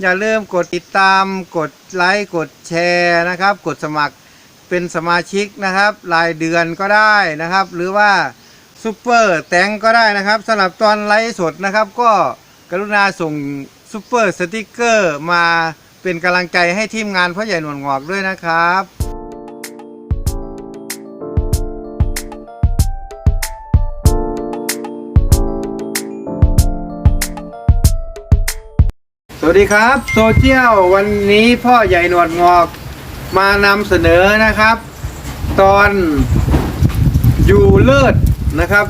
อย่าลืมกดติดตาม กดไลค์ กดแชร์นะครับ กดสมัครเป็นสมาชิกนะครับ รายเดือนก็ได้นะครับ หรือว่าซูเปอร์แตงก็ได้นะครับสำหรับตอนไลฟ์สดนะครับ ก็กรุณาส่งซูเปอร์สติกเกอร์มาเป็นกำลังใจให้ทีมงานพ่อใหญ่หนวดงอกด้วยนะครับ สวัสดีครับโซเชียลวันนี้พ่อใหญ่หนวดงอกมานำเสนอนะครับ ตอนอยู่เลิศนะครับ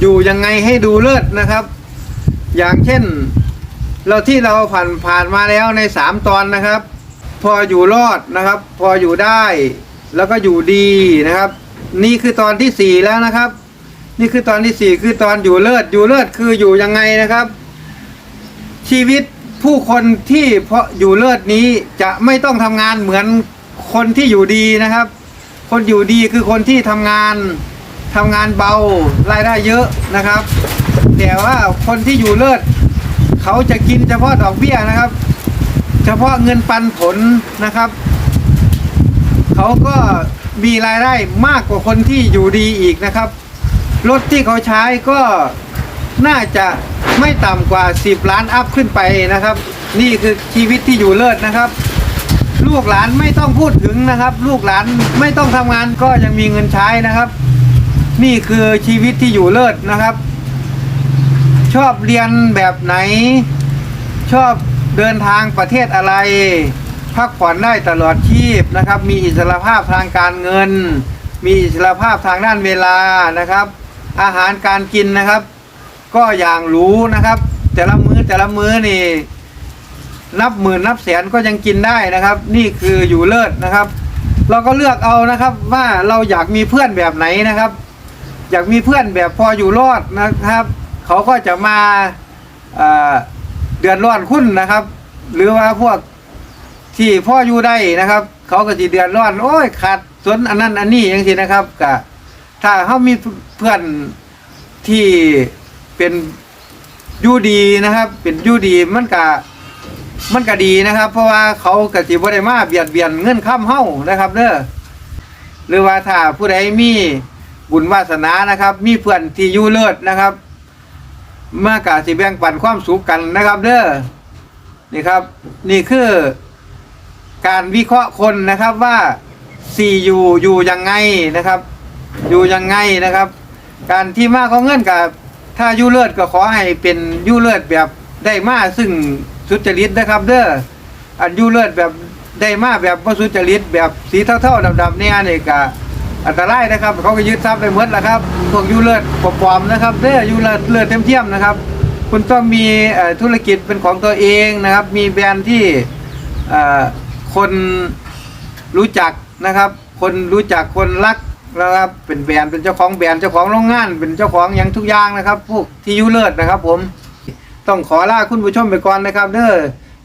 อยู่ยังไงให้ดูเลิศนะครับ อย่างเช่น เราที่เราผ่านผ่านมาแล้วในสามตอนนะครับ พออยู่รอดนะครับ พออยู่ได้แล้วก็อยู่ดีนะครับ นี่คือตอนที่สี่แล้วนะครับ นี่คือตอนที่สี่คือตอนอยู่เลิศอยู่เลิศคืออยู่ยังไงนะครับ ชีวิต ผู้คนที่เพราะอยู่เลิศนี้จะไม่ต้องทำงานเหมือนคนที่อยู่ดีนะครับ คนอยู่ดีคือคนที่ทำงานทำงานเบารายได้เยอะนะครับ แต่ว่าคนที่อยู่เลิศเขาจะกินเฉพาะดอกเบี้ยนะครับ เฉพาะเงินปันผลนะครับ เขาก็มีรายได้มากกว่าคนที่อยู่ดีอีกนะครับรถที่เขาใช้ก็ น่าจะไม่ต่ำกว่า 10 ล้านอัพขึ้นไปนะครับ นี่คือชีวิตที่อยู่เลิศนะครับ ลูกหลานไม่ต้องพูดถึงนะครับ ลูกหลานไม่ต้องทำงานก็ยังมีเงินใช้นะครับ นี่คือชีวิตที่อยู่เลิศนะครับ ชอบเรียนแบบไหน ชอบเดินทางประเทศอะไร พักผ่อนได้ตลอดชีพนะครับ มีอิสรภาพทางการเงิน มีอิสรภาพทางด้านเวลานะครับ อาหารการกินนะครับ ก็อย่างรู้นะครับ แต่ละมื้อแต่ละมื้อนี่ นับหมื่นนับแสนก็ยังกินได้นะครับ นี่คืออยู่เลิศนะครับ เราก็เลือกเอานะครับว่าเราอยากมีเพื่อนแบบไหนนะครับ อยากมีเพื่อนแบบพออยู่รอดนะครับ เขาก็จะมาเอ่อเดือดร้อนคุณนะครับ หรือว่าพวกที่พ่ออยู่ได้นะครับ เขาก็จะเดือดร้อน โอ้ยขาดสนอันนั้นอันนี้อย่างนี้นะครับกะถ้าเขามีเพื่อนที่ เป็นยู่ดีนะครับ เป็นยู่ดีมันกะมันก็ดีนะครับ เพราะว่าเขากะสิบ่ได้มาเบียดเบียนเงินข้ามเฮ้านะครับเด้อหรือว่าถ้าผู้ใดมีบุญวาสนานะครับ มีเพื่อนที่ยู่เลิศนะครับมากาสิแบ่งปันความสุขกันนะครับ เด้อนี่ครับ นี่คือการวิเคราะห์คนนะครับว่าสี่อยู่อยู่ยังไงนะครับ อยู่ยังไงนะครับ การที่มาของเงินกับ ถ้ายู่เลิศก็ขอให้เป็นยู่เลิศแบบได้มาซึ่งสุจริตนะครับ เด้ออันยู่เลิศแบบได้มาแบบว่าสุจริตแบบสีเท่าๆดำๆเนี่ยนี่ก็อันตรายนะครับ เขาก็ยึดทรัพย์ไปหมดแล้วครับพวกยู่เลิศปลอมๆนะครับเด้อยู่เลิศเลิศเทียมๆนะครับ คุณต้องมีธุรกิจเป็นของตัวเองนะครับ มีแบรนด์ที่คนรู้จักนะครับ คนรู้จักคนรัก นะครับเป็นแบรนด์เป็นเจ้าของแบรนด์เจ้าของโรงงาน เป็นเจ้าของอย่างทุกอย่างนะครับพวกที่ยูเลิศนะครับ ผมต้องขอลาคุณผู้ชมไปก่อนนะครับ เด้อ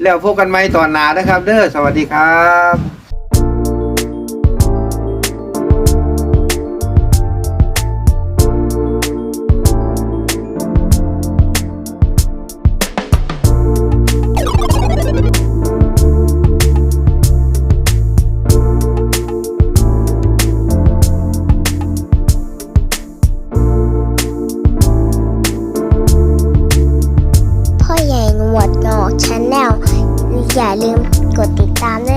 แล้วพบกันใหม่ตอนหน้านะครับ เด้อสวัสดีครับ อย่าลืมกดติดตามด้วย